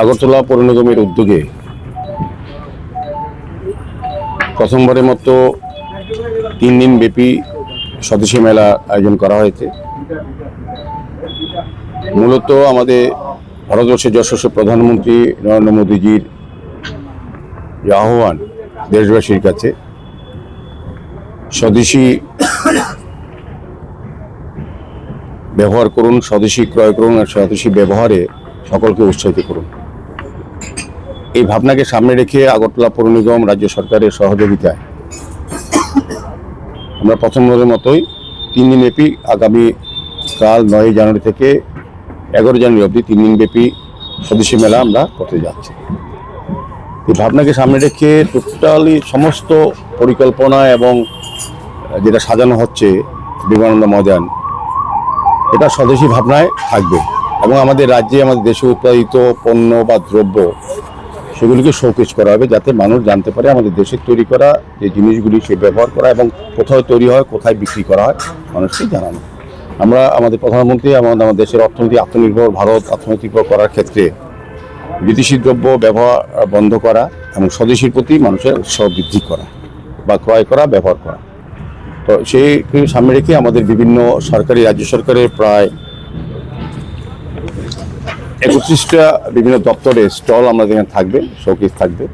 আগরতলা পৌর নিগমের উদ্যোগে প্রথমবারের মতো তিন দিন ব্যাপী স্বদেশী মেলা আয়োজন করা হয়েছে। মূলত আমাদের ভারতবর্ষের যশস্বী প্রধানমন্ত্রী নরেন্দ্র মোদীজির যে আহ্বান দেশবাসীর কাছে, স্বদেশী ব্যবহার করুন, স্বদেশী ক্রয় করুন আর স্বদেশী ব্যবহারে সকলকে উৎসাহিত করুন। এই ভাবনাকে সামনে রেখে আগরতলা পৌর নিগম রাজ্য সরকারের সহযোগিতায় আমরা প্রথমবারের মতোই তিন দিন ব্যাপী আগামী কাল নয় জানুয়ারি থেকে এগারো জানুয়ারি অবধি তিন দিন ব্যাপী স্বদেশী মেলা আমরা করতে যাচ্ছি। এই ভাবনাকে সামনে রেখে টোটালি সমস্ত পরিকল্পনা এবং যেটা সাজানো হচ্ছে বিবেকানন্দ ময়দান, এটা স্বদেশী ভাবনায় থাকবে এবং আমাদের রাজ্যে আমাদের দেশে উৎপাদিত পণ্য বা দ্রব্য সেগুলিকে শোকেজ করা হবে যাতে মানুষ জানতে পারে আমাদের দেশের তৈরি করা যে জিনিসগুলি সে ব্যবহার করা এবং কোথায় তৈরি হয়, কোথায় বিক্রি করা হয়, মানুষকে জানানো। আমরা আমাদের প্রধানমন্ত্রী আমাদের আমাদের দেশের অর্থনীতি, আত্মনির্ভর ভারত আত্মনৈতিক করার ক্ষেত্রে বিদেশি দ্রব্য ব্যবহার বন্ধ করা এবং স্বদেশীর প্রতি মানুষের উৎসাহ বৃদ্ধি করা বা ক্রয় করা, ব্যবহার করা। তো সেই সামনে রেখে আমাদের বিভিন্ন সরকারি, রাজ্য সরকারের প্রায় একত্রিশটা বিভিন্ন দপ্তরে স্টল আমাদের এখানে থাকবে শোকেস থাকবে।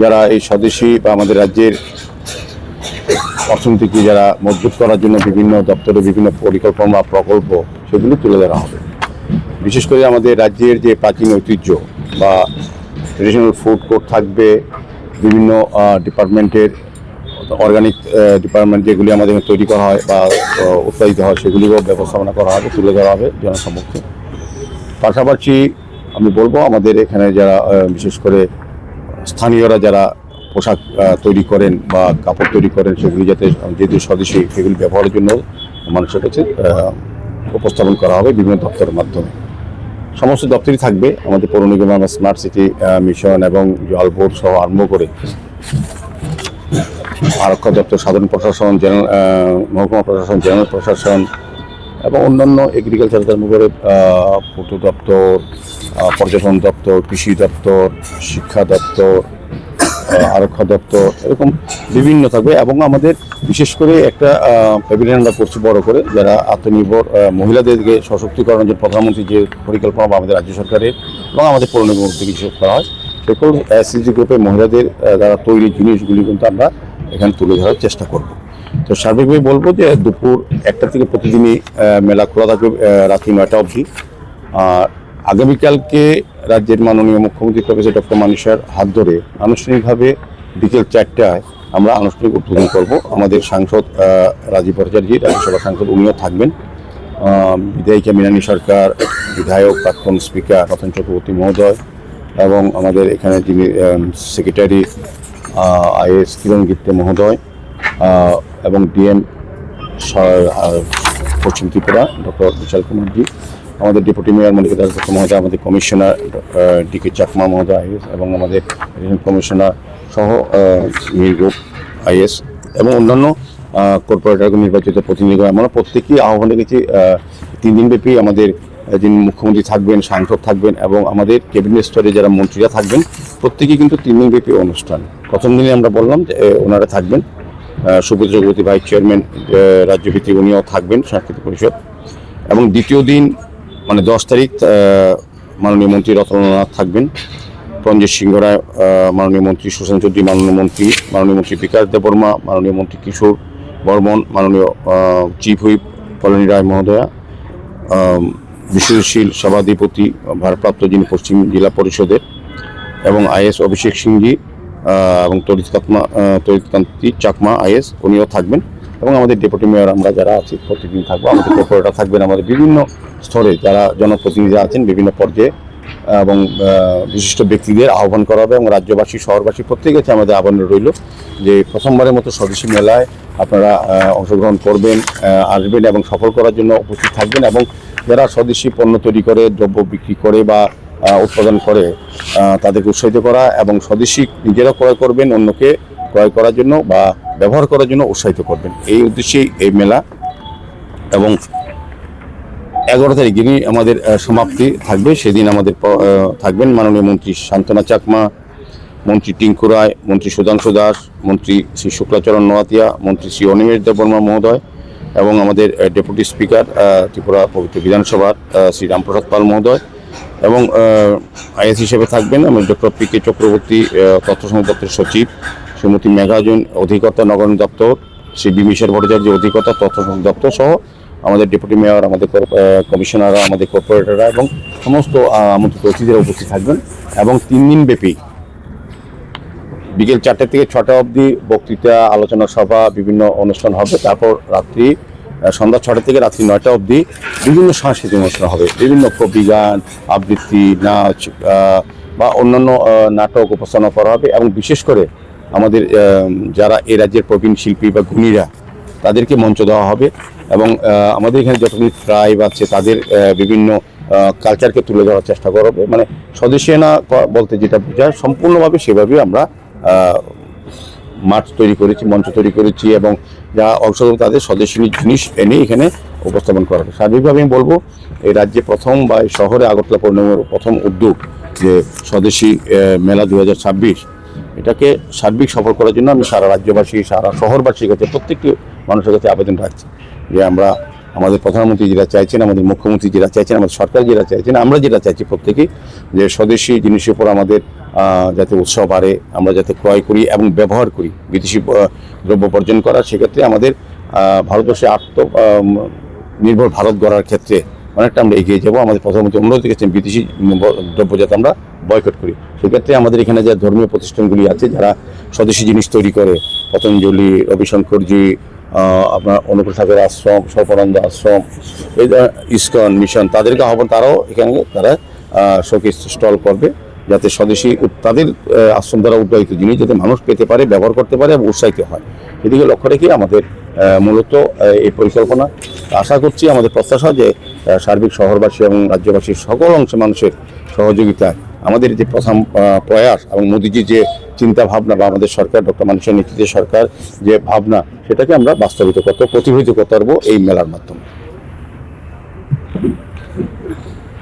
যারা এই স্বদেশী বা আমাদের রাজ্যের অর্থনীতিকে যারা মজবুত করার জন্য বিভিন্ন দপ্তরে বিভিন্ন পরিকল্পনা প্রকল্প, সেগুলি তুলে ধরা হবে। বিশেষ করে আমাদের রাজ্যের যে প্রাচীন ঐতিহ্য বা ট্রেডিশনাল ফুড কোর্ট থাকবে, বিভিন্ন ডিপার্টমেন্টের অর্গানিক ডিপার্টমেন্ট যেগুলি আমাদের তৈরি করা হয় বা উৎপাদিত হয় সেগুলিও ব্যবস্থাপনা করা হবে, তুলে ধরা হবে জনসম্মুখে পাশাপাশি আমি বলব আমাদের এখানে যারা বিশেষ করে স্থানীয়রা যারা পোশাক তৈরি করেন বা কাপড় তৈরি করেন, সেগুলি যাতে যেহেতু স্বদেশী, সেগুলি ব্যবহারের জন্য মানুষের কাছে উপস্থাপন করা হবে বিভিন্ন দপ্তরের মাধ্যমে। সমস্ত দপ্তরই থাকবে। আমাদের পৌর নিগম, স্মার্ট সিটি মিশন এবং জল বোর্ড সহ আরম্ভ করে আরক্ষা দপ্তর, সাধারণ প্রশাসন, জেনারেল মহকুমা প্রশাসন, জেনারেল প্রশাসন এবং অন্যান্য এগ্রিকালচার ধর্ম করে পূর্ত দপ্তর পর্যটন দপ্তর, কৃষি দপ্তর, শিক্ষা দপ্তর আরক্ষা দপ্তর, এরকম বিভিন্ন থাকবে এবং আমাদের বিশেষ করে একটা আমরা করছি বড় করে, যারা আত্মনির্ভর মহিলাদেরকে সশক্তিকরণের যে প্রধানমন্ত্রী যে পরিকল্পনা বা আমাদের রাজ্য সরকারের এবং আমাদের পৌর নিগম থেকে কিছু করা হয় সকল এসএসজি গ্রুপের মহিলাদের দ্বারা তৈরি জিনিসগুলি কিন্তু আমরা এখানে তুলে ধরার চেষ্টা করব। তো সার্বিকভাবে বলব যে দুপুর একটা থেকে প্রতিদিনই মেলা খোলা থাকবে রাত্রি নয়টা অবধি। আর আগামীকালকে রাজ্যের মাননীয় মুখ্যমন্ত্রী প্রফেসর ডক্টর মানিসার হাত ধরে আনুষ্ঠানিকভাবে বিকেল চারটায় আমরা আনুষ্ঠানিক উদ্বোধন করব। আমাদের সাংসদ রাজীব ভট্টাচার্য, রাজ্যসভা সাংসদ উনিও থাকবেন। বিধায়িকা মীনানী সরকার, বিধায়ক প্রাক্তন স্পিকার রতন চক্রবর্তী মহোদয় এবং আমাদের এখানে যিনি সেক্রেটারি আইএস কিরণ গিত্তে মহোদয় এবং ডিএম পশ্চিম ত্রিপুরা, ডক্টর বিশাল কুমারজি আমাদের ডেপুটি মেয়র মল্লিকা দাস মহোদয়, আমাদের কমিশনার ডি কে চাকমা মহোদয় আইএস, এবং আমাদের কমিশনার সহ মির গ্রুপ আইএস, এবং অন্যান্য কর্পোরেটর নির্বাচিত প্রতিনিধি আমরা প্রত্যেকেই আহ্বান রেখেছি তিন দিনব্যাপী আমাদের যিনি মুখ্যমন্ত্রী থাকবেন, সাংসদ থাকবেন, এবং আমাদের ক্যাবিনেট স্তরে যারা মন্ত্রীরা থাকবেন, প্রত্যেকেই কিন্তু তিন দিনব্যাপী অনুষ্ঠান। প্রথম দিনে আমরা বললাম যে ওনারা থাকবেন। সুব্রত চক্রবর্তী ভাইস চেয়ারম্যান রাজ্যভিত্তিক উনিও থাকবেন সাংস্কৃতিক পরিষদ। এবং দ্বিতীয় দিন মানে দশ তারিখ মাননীয় মন্ত্রী রতননাথ থাকবেন। রঞ্জিত সিংহ রায় মাননীয় মন্ত্রী সুশান চৌধুরী, মাননীয় মন্ত্রী মাননীয় মন্ত্রী বিকাশ দেববর্মা, মাননীয় মন্ত্রী কিশোর বর্মন, মাননীয় চিফ হুইপ কলোনি রায় মহোদয়া বিশ্বশীল সভাধিপতি ভারপ্রাপ্ত যিনি পশ্চিম জেলা পরিষদের, এবং আইএস অভিষেক সিংজি এবং তরিত কাতমা তরিতকান্তি চাকমা, আইএস, উনিও থাকবেন। এবং আমাদের ডেপুটি মেয়র আমরা যারা আছি, প্রতিদিন থাকব। আমাদের কর্পোরেটর থাকবেন আমাদের বিভিন্ন স্তরে। যারা জনপ্রতিনিধি আছেন, বিভিন্ন পর্যায়ে, এবং বিশিষ্ট ব্যক্তিদের আহ্বান করা হবে। এবং রাজ্যবাসী, শহরবাসী প্রত্যেকের আমাদের আহ্বান রইল যে প্রথমবারের মতো স্বদেশী মেলায় আপনারা অংশগ্রহণ করবেন আসবেন এবং সফল করার জন্য উপস্থিত থাকবেন। এবং যারা স্বদেশী পণ্য তৈরি করে, দ্রব্য বিক্রি করে বা উৎপাদন করে তাদেরকে উৎসাহিত করা এবং স্বদেশী নিজেরা ক্রয় করবেন, অন্যকে ক্রয় করার জন্য বা ব্যবহার করার জন্য উৎসাহিত করবেন। এই উদ্দেশ্যেই এই মেলা এবং এগারো দিনই আমাদের সমাপ্তি থাকবে, সেদিন আমাদের থাকবেন মাননীয় মন্ত্রী শান্তনা চাকমা, মন্ত্রী টিঙ্কু রায়, মন্ত্রী সুধাংশু দাস, মন্ত্রী শ্রী শুক্লাচরণ নোয়াতিয়া মন্ত্রী শ্রী অনিমেষ দেববর্মা মহোদয় এবং আমাদের ডেপুটি স্পিকার ত্রিপুরা পবিত্র বিধানসভার শ্রী রামপ্রসাদ পাল মহোদয়। এবং আইএস হিসেবে থাকবেন। আমি ডক্টর পি কে চক্রবর্তী তথ্য সংদপ্তরের সচিব, শ্রীমতী মেঘাজন অধিকর্তা নগর দপ্তর, শ্রী বিমিশের ভট্টাচার্য, অধিকর্তা, তথ্য দপ্তর সহ আমাদের ডেপুটি মেয়র, আমাদের কমিশনাররা, আমাদের কর্পোরেটররা এবং সমস্ত আমাদের অতিথিরা উপস্থিত থাকবেন এবং তিন দিন ব্যাপী বিকেল চারটে থেকে ছটা অবধি বক্তৃতা, আলোচনা সভা, বিভিন্ন অনুষ্ঠান হবে। তারপর রাত্রি সন্ধ্যা ছটা থেকে রাত্রি নয়টা অবধি বিভিন্ন সাংস্কৃতিক অনুষ্ঠান হবে। বিভিন্ন কবি গান, আবৃত্তি, নাচ বা অন্যান্য নাটক উপস্থাপনা করা হবে এবং বিশেষ করে আমাদের যারা এ রাজ্যের প্রবীণ শিল্পী বা গুণীরা, তাদেরকে মঞ্চ দেওয়া হবে এবং আমাদের এখানে যতগুলি ট্রাইব আছে, তাদের বিভিন্ন কালচারকে তুলে ধরার চেষ্টা করা হবে। মানে স্বদেশিয়ানা ক- বলতে যেটা বোঝায়, সম্পূর্ণভাবে সেভাবেই আমরা মাঠ তৈরি করেছি, মঞ্চ তৈরি করেছি এবং যা অংশগ্রহণ তাদের স্বদেশী জিনিস এনে এখানে উপস্থাপন করা হবে স্বাভাবিকভাবে আমি বলব, এই রাজ্যে প্রথম বা এই শহরে আগরতলা পূর্ণিমার প্রথম উদ্যোগ যে স্বদেশী মেলা দু হাজার ছাব্বিশ, এটাকে সার্বিক সফল করার জন্য আমি সারা রাজ্যবাসী, সারা শহরবাসীর কাছে, প্রত্যেকটি মানুষের কাছে আবেদন রাখছি যে আমরা আমাদের প্রধানমন্ত্রী যেটা চাইছেন, আমাদের মুখ্যমন্ত্রী যেটা চাইছেন, আমাদের সরকার যেটা চাইছেন, আমরা যেটা চাইছি প্রত্যেকেই যে স্বদেশি জিনিসের উপর আমাদের যাতে উৎসাহ বাড়ে, আমরা যাতে ক্রয় করি এবং ব্যবহার করি, বিদেশি দ্রব্য বর্জন করা সেক্ষেত্রে আমাদের ভারতবর্ষে আত্ম নির্ভর ভারত গড়ার ক্ষেত্রে অনেকটা আমরা এগিয়ে যাব। আমাদের প্রধানমন্ত্রী অনুরোধ করেছেন বিদেশি দ্রব্য যাতে আমরা বয়কট করি। সেক্ষেত্রে আমাদের এখানে যে ধর্মীয় প্রতিষ্ঠানগুলি আছে, যারা স্বদেশি জিনিস তৈরি করে, পতঞ্জলি, রবিশঙ্করজি আপনার অনুকূল ঠাকুর আশ্রম, সর্বানন্দ আশ্রম, এই ইস্কন, মিশন, তাদেরকে আহ্বান, তারাও এখানে তারা শোকেস স্টল করবে যাতে স্বদেশি তাদের আশ্রম দ্বারা উদ্ভাবিত জিনিস যাতে মানুষ পেতে পারে, ব্যবহার করতে পারে এবং উৎসাহিত হয়। এদিকে লক্ষ্য রেখে আমাদের মূলত এই পরিকল্পনা। আশা করছি আমাদের প্রত্যাশা যে সার্বিক শহরবাসী এবং রাজ্যবাসীর সকল অংশে মানুষের সহযোগিতায় আমাদের যে প্রথম প্রয়াস এবং মোদিজির যে চিন্তা ভাবনা বা আমাদের সরকার, ডক্টর মানুষের নেতৃত্বে সরকার যে ভাবনা, সেটাকে আমরা বাস্তবিত করতে, প্রতিফলিত করতে পারব এই মেলার মাধ্যমে।